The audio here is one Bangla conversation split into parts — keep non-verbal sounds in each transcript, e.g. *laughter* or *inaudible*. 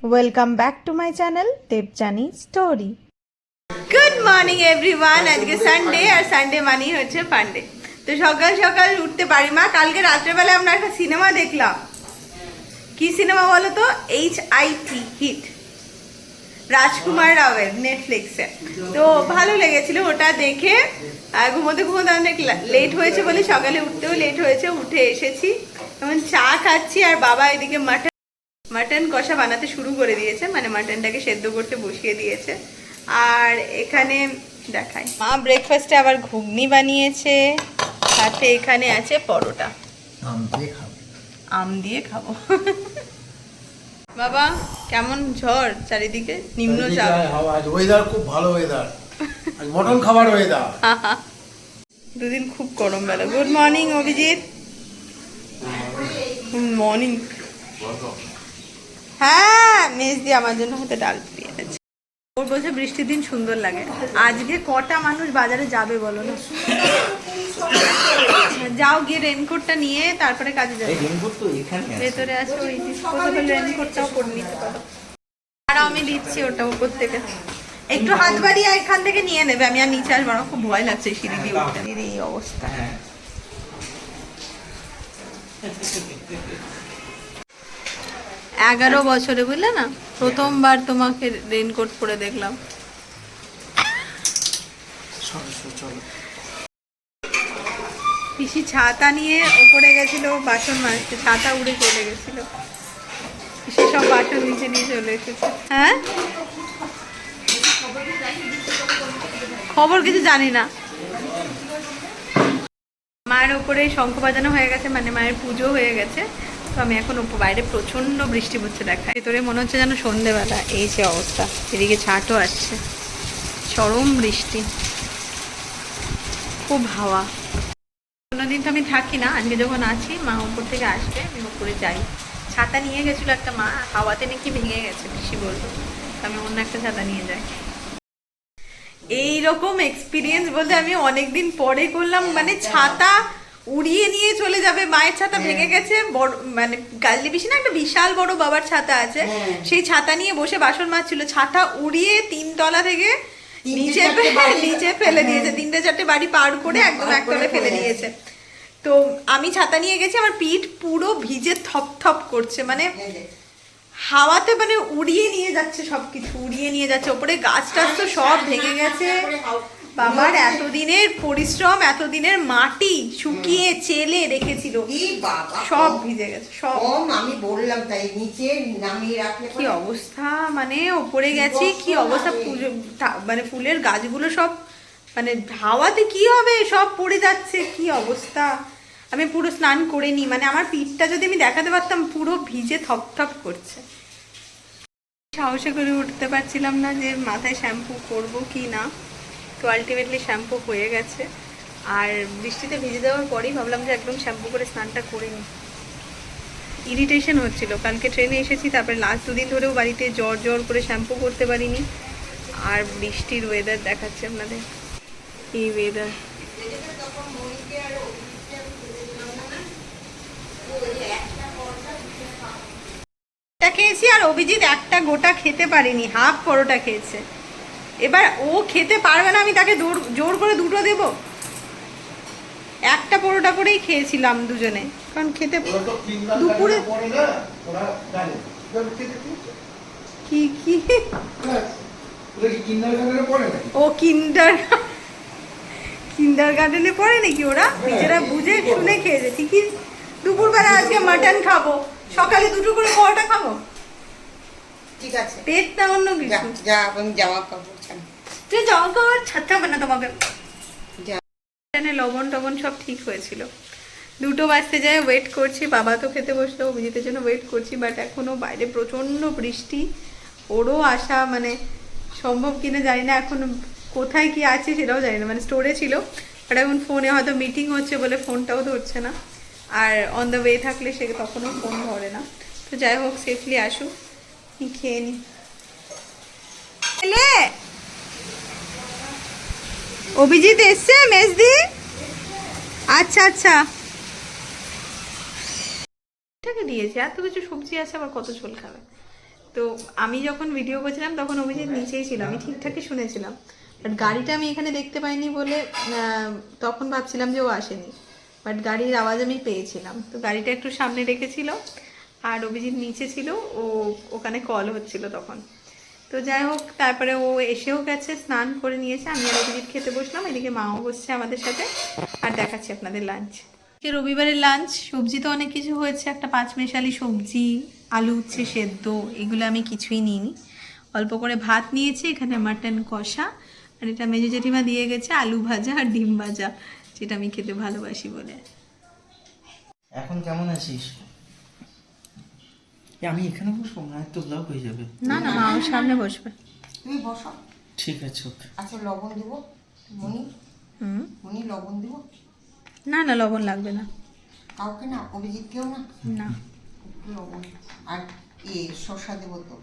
Welcome back to my channel Debjani story good morning everyone আজকে সানডে আর সানডে মানেই হচ্ছে পান্ডে তো সকাল সকাল উঠতে পারি মা কালকে রাত্রেবেলা আমরা একটা সিনেমা দেখলাম। কি সিনেমা বলো তো? H I T hit Rajkummar রাওয়ের নেটফ্লিক্সে তো ভালো লেগেছিল ওটা দেখে। আহ, ঘুমোতে ঘুমোতে অনেক লেট হয়েছে বলে সকালে উঠতেও লেট হয়েছে উঠে এসেছি। এখন চা খাচ্ছি আর বাবা এদিকে মাটন মাটন কষা বানাতে শুরু করে দিয়েছে মানে মাটনটাকে সেদ্ধ করতে বসিয়ে দিয়েছে। আর এখানে দেখাই মা ব্রেকফাস্টে আবার ঘুগনি বানিয়েছে সাথে এখানে আছে পরোটা। আম দিয়ে খাব। আম দিয়ে খাব। বাবা কেমন ঝড় চারিদিকে? হাওয়া ওয়েদার খুব ভালো ওয়েদার মটন খাবার ওয়েদার *laughs* দুদিন খুব গরম বেলা। Good morning Abhijit. Good morning হ্যাঁ মেজ দিয়ে আমার জন্য হয়তো ডাল দিয়ে এনেছে ওর বলছে বৃষ্টির দিন সুন্দর লাগে। আজকে কটা মানুষ বাজারে যাবে বলো না? যাও গিয়ে রেনকোটটা নিয়ে তারপরে কাজে যাবে। ভেতরে আছে ওই রেনকোটটাও পরে নিতে পারো আর আমি দিচ্ছি ওটা উপর থেকে। একটু হাত বাড়িয়ে এখান থেকে নিয়ে নেবে। আমি আর নিচে আসব আমার খুব ভয় লাগছে সিঁড়ি দিয়ে উঠতে। এর এই অবস্থা এগারো বছরে বুঝলে না? প্রথমবার তোমাকে রেনকোট পরে দেখলাম। পিসি ছাতা নিয়ে ওপরে গেছিল বাসন মাজতে ছাতা উড়ে চলে গেছিল। পিসি সব বাসন নিচে নিয়ে চলে এসেছে। হ্যাঁ? খবর কিছু জানি না। মায়ের ওপরে শঙ্খ বাজানো হয়ে গেছে মানে মায়ের পুজো হয়ে গেছে। তো আমি এখন বাইরে প্রচণ্ড বৃষ্টি পড়ছে দেখা ভেতরে মনে হচ্ছে যেন সন্ধেবেলা। এই যে অবস্থা। এদিকে ছাটও আসছে। চরম বৃষ্টি। খুব হাওয়া। কোনোদিন তো আমি থাকি না। আজকে যখন আছি, মা উপর থেকে আসবে, আমি উপরে যাই। ছাতা নিয়ে গেছিল একটা মা। হাওয়াতে নাকি ভেঙে গেছে বেশি বলতো আমি অন্য একটা ছাতা নিয়ে যাই। এই রকম এক্সপিরিয়েন্স বলতে আমি অনেকদিন পরে করলাম। মানে ছাতা উড়িয়ে নিয়ে চলে যাবে মায়ের ছাতা ভেঙে গেছে বড় মানে গাল্লি বেশি না একটা বিশাল বড় বাবার ছাতা আছে। সেই ছাতা নিয়ে বসে বাসন মাজছিল। ছাতা উড়িয়ে তিনতলা থেকে নিচে নিচে ফেলে দিয়েছে। তিনটে চারটে বাড়ি পার করে একদম একতলে ফেলে দিয়েছে। তো আমি ছাতা নিয়ে গেছি আমার পিঠ পুরো ভিজে থপ থপ করছে। মানে হাওয়াতে মানে উড়িয়ে নিয়ে যাচ্ছে সবকিছু উড়িয়ে নিয়ে যাচ্ছে। ওপরে গাছ টাছ তো সব ভেঙে গেছে। বাবার এতদিনের পরিশ্রম এতদিনের মাটি শুকিয়ে চেলে রেখেছিল। সব ভিজে গেছে সব। আমি বললাম তাই নিচে নামিয়ে রাখলে কি অবস্থা? মানে ওপরে গেছি কি অবস্থা? মানে ফুলের গাছগুলো সব মানে হাওয়াতে কি হবে? সব পড়ে যাচ্ছে কি অবস্থা? আমি পুরো স্নান করে নি মানে আমার পিঠটা যদি আমি দেখাতে পারতাম পুরো ভিজে থপথপ করছে। সাহসে করে উঠতে পারছিলাম না যে মাথায় শ্যাম্পু করব কি না। তো আলটিমেটলি শ্যাম্পু হয়ে গেছে। আর বৃষ্টিতে ভিজে দেওয়ার পরেই ভাবলাম যে একদম শ্যাম্পু করে স্নানটা করে নিই। ইরিটেশন হচ্ছিল। কালকে ট্রেনে এসেছি, তারপরে লাস্ট দুদিন ধরেও বাড়িতে জ্বর জ্বর করে শ্যাম্পু করতে পারিনি। আর বৃষ্টির ওয়েদার দেখাচ্ছে আপনাদের। এই ওয়েদার খেয়েছি আর অভিজিৎ একটা গোটা খেতে পারিনি হাফ পরোটা খেয়েছে। এবার ও খেতে পারবে না আমি তাকে জোর- জোর করে দুটো দেব। একটা পরোটা করেই খেয়েছিলাম দুজনে কারণ খেতে দুপুরে কি কি ও কিন্ডার কিন্ডার গার্ডেনে পড়ে নাকি ওরা? নিজেরা বুঝে শুনে খেয়েছে ঠিকই? দুপুরবেলা আজকে মাটন খাব সকালে দুটো করে পরোটা খাব। ঠিক আছে। পেট না অন্য যা কিছু যা আমি জামা কাপড়। যাও তো ছাড়তে হবে না তোমাকে। লবণ টবণ সব ঠিক হয়েছিল। দুটো বাজতে যায় ওয়েট করছি বাবা তো খেতে বসল অভিজিতের জন্য ওয়েট করছি বাট এখনও বাইরে প্রচণ্ড বৃষ্টি। ওরও আসা মানে সম্ভব কিনা জানি না এখন কোথায় কি আছে সেটাও জানি না মানে স্টোরে ছিল। বাট এখন ফোনে হয়তো মিটিং হচ্ছে বলে ফোনটাও ধরছে না। আর অন দ্য ওয়ে থাকলে সে তখনও ফোন ধরে না। তো যাই হোক সেফলি আসুক খেয়ে নি। এলে? অভিজিৎ এসছে মেজদি? আচ্ছা আচ্ছা। এটাকে দিয়েছে এত কিছু সবজি আছে আবার কত ঝোল খাবে? তো আমি যখন ভিডিও করছিলাম তখন অভিজিৎ নিচেই ছিল আমি ঠিকঠাকই শুনেছিলাম। বাট গাড়িটা আমি এখানে দেখতে পাইনি বলে তখন ভাবছিলাম যে ও আসেনি। বাট গাড়ির আওয়াজ আমি পেয়েছিলাম। তো গাড়িটা একটু সামনে রেখেছিল আর অভিজিৎ নিচে ছিল ও ওখানে কল হচ্ছিল তখন। তো যাই হোক, তারপরে ও এসেও গেছে, স্নান করে নিয়েছে, আমি আর অভিজিৎ খেতে বসলাম, এদিকে মাও বসছে আমাদের সাথে, আর দেখাচ্ছি আপনাদের লাঞ্চ রবিবারের লাঞ্চ সবজি তো অনেক কিছু হয়েছে, একটা পাঁচমেশালি সবজি, আলু উচ্ছে সেদ্ধ, এগুলো আমি কিছুই নিইনি। অল্প করে ভাত নিয়েছি, এখানে মাটন কষা, আর এটা মেজো জেঠিমা দিয়ে গেছে আলু ভাজা আর ডিম ভাজা, যেটা আমি খেতে ভালোবাসি বলে। এখন কেমন আছিস? আমি এখানে বসবো? না একটু ব্লক হয়ে যাবে। না না মা আমার সামনে বসবে। তুমি বসো। ঠিক আছে ওকে। আচ্ছা লবণ দেবো। মনি হুম? মনি লবণ দেবো? না না লবণ লাগবে না। কাউকে না? অভিজিৎ কেউ না। না লবণ। আর এ শসা দেবো তো।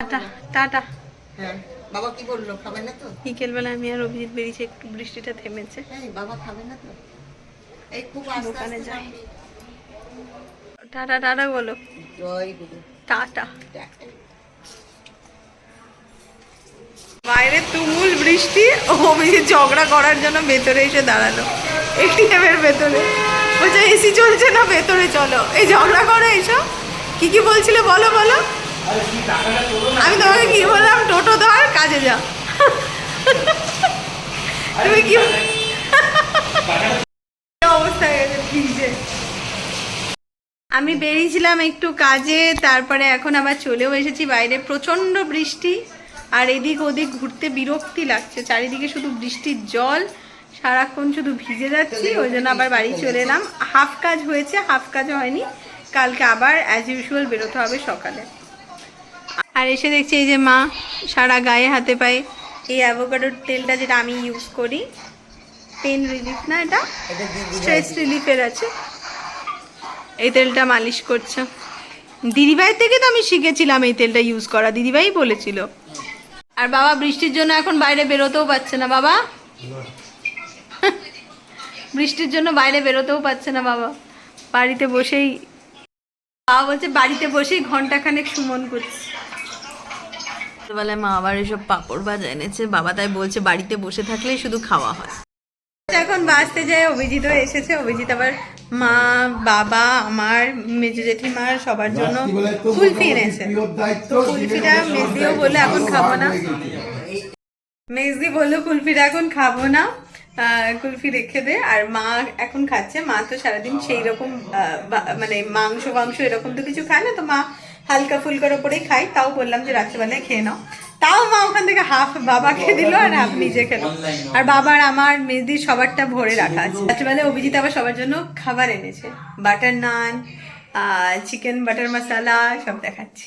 Tata tata. হ্যাঁ বাবা কি বলল খাবে না তো? বিকেলবেলা আমি আর অভিজিৎ বেরিয়েছি একটু বৃষ্টিটা থেমেছে। বাবা খাবে না তো? এই খুব দোকানে যাই। টাটা টাটা বলো। জয় গুরু। টাটা। টাটা। বাইরে তুমুল বৃষ্টি অভিজিৎ ঝগড়া করার জন্য ভেতরে এসে দাঁড়াল। এটিএম এর ভেতরে। বলছে এসি চলছে না? ভেতরে চলো। এই ঝগড়া করো এসব। কি কি বলছিলে বলো বলো। আমি তোমাকে কি বললাম? টোটো ধর কাজে যা। তুমি কি অবস্থা ভিজে আমি বেরিয়েছিলাম একটু কাজে তারপরে এখন আবার চলেও এসেছি বাইরে। প্রচণ্ড বৃষ্টি আর এদিক ওদিক ঘুরতে বিরক্তি লাগছে। চারিদিকে শুধু বৃষ্টির জল সারাক্ষণ শুধু ভিজে যাচ্ছি ওই জন্য আবার বাড়ি চলে এলাম। হাফ কাজ হয়েছে হাফ কাজ হয়নি। কালকে আবার অ্যাজ ইউজুয়াল বেরোতে হবে সকালে। আর এসে দেখছি এই যে মা সারা গায়ে হাতে পায়ে। এই অ্যাভোকাডোর তেলটা যেটা আমি ইউজ করি পেন রিলিফ না এটা? স্ট্রেস রিলিফের আছে। এই তেলটা মালিশ করছে। দিদিভাই থেকে তো আমি শিখেছিলাম এই তেলটা ইউজ করা দিদিভাই বলেছিল। আর বাবা বৃষ্টির জন্য এখন বাইরে বেরোতেও পারছে না বাবা। বৃষ্টির জন্য বাইরে বেরোতেও পারছে না বাবা। বাড়িতে বসেই বাবা বলছে বাড়িতে বসেই ঘন্টাখানেক সুমন করছে। ছোটবেলায় মা আবার এসব পাপড় ভাজা এনেছে বাবা তাই বলছে বাড়িতে বসে থাকলেই শুধু খাওয়া হয়। এখন বাসতে যায় অভিজিৎও এসেছে অভিজিৎ আবার মা বাবা আমার মেজো জেঠিমার সবার জন্য কুলফি এনেছে। তো কুলফিটা মেজদিও বলে এখন খাব না। মেজদি বলল কুলফিটা এখন খাব না। কুলফি রেখে দে। আর মা এখন খাচ্ছে। মা তো সারাদিন সেই রকম মানে মাংস মাংস এরকম তো কিছু খায় না। তো মা হালকা ফুলকার ওপরেই খাই তাও বললাম যে রাত্রেবেলায় খেয়ে নাও। তাও মা ওখান থেকে হাফ বাবা খেয়ে দিল আর হাফ নিজে খেলো। আর বাবার আমার মেজদির সবারটা ভরে রাখা আছে। রাত্রেবেলায় অভিজিৎ আবার সবার জন্য খাবার এনেছে। Butter naan chicken butter masala সব দেখাচ্ছি।